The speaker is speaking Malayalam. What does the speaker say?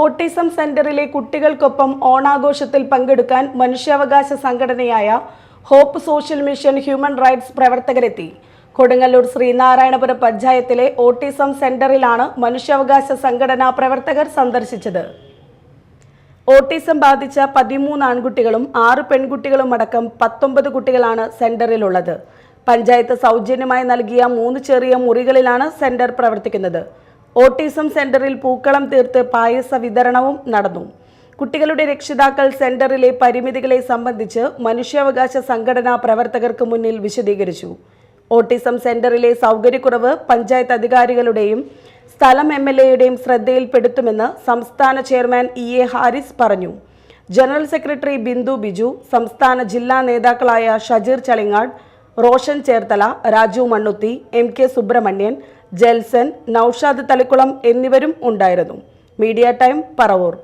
ഓട്ടിസം സെന്ററിലെ കുട്ടികൾക്കൊപ്പം ഓണാഘോഷത്തിൽ പങ്കെടുക്കാൻ മനുഷ്യാവകാശ സംഘടനയായ Hope Social Mission human rights പ്രവർത്തകരെത്തി. Kodungallur Sreenarayanapuram പഞ്ചായത്തിലെ ഓട്ടിസം സെന്ററിലാണ് മനുഷ്യാവകാശ സംഘടനാ പ്രവർത്തകർ സന്ദർശിച്ചത്. ഓട്ടിസം ബാധിച്ച പതിമൂന്ന് ആൺകുട്ടികളും ആറ് പെൺകുട്ടികളും അടക്കം പത്തൊമ്പത് കുട്ടികളാണ് സെന്ററിലുള്ളത്. പഞ്ചായത്ത് സൗജന്യമായി നൽകിയ മൂന്ന് ചെറിയ മുറികളിലാണ് സെന്റർ പ്രവർത്തിക്കുന്നത്. ഓട്ടിസം സെന്ററിൽ പൂക്കളം തീർത്ത് പായസ വിതരണവും നടന്നു. കുട്ടികളുടെ രക്ഷിതാക്കൾ സെന്ററിലെ പരിമിതികളെ സംബന്ധിച്ച് മനുഷ്യാവകാശ സംഘടനാ പ്രവർത്തകർക്ക് മുന്നിൽ വിശദീകരിച്ചു. ഓട്ടിസം സെന്ററിലെ സൗകര്യക്കുറവ് പഞ്ചായത്ത് അധികാരികളുടെയും സ്ഥലം എം എൽ എയുടെയും ശ്രദ്ധയിൽപ്പെടുത്തുമെന്ന് സംസ്ഥാന ചെയർമാൻ ഇ എ ഹാരിസ് പറഞ്ഞു. ജനറൽ സെക്രട്ടറി ബിന്ദു ബിജു സംസ്ഥാന ജില്ലാ നേതാക്കളായ ഷജീർ ചളിങ്ങാട് റോഷൻ ചേർത്തല രാജു മണ്ണുത്തി എം കെ സുബ്രഹ്മണ്യൻ ജെൽസൻ നൌഷാദ് തളിക്കുളം എന്നിവരും ഉണ്ടായിരുന്നു. Media Time Paravur.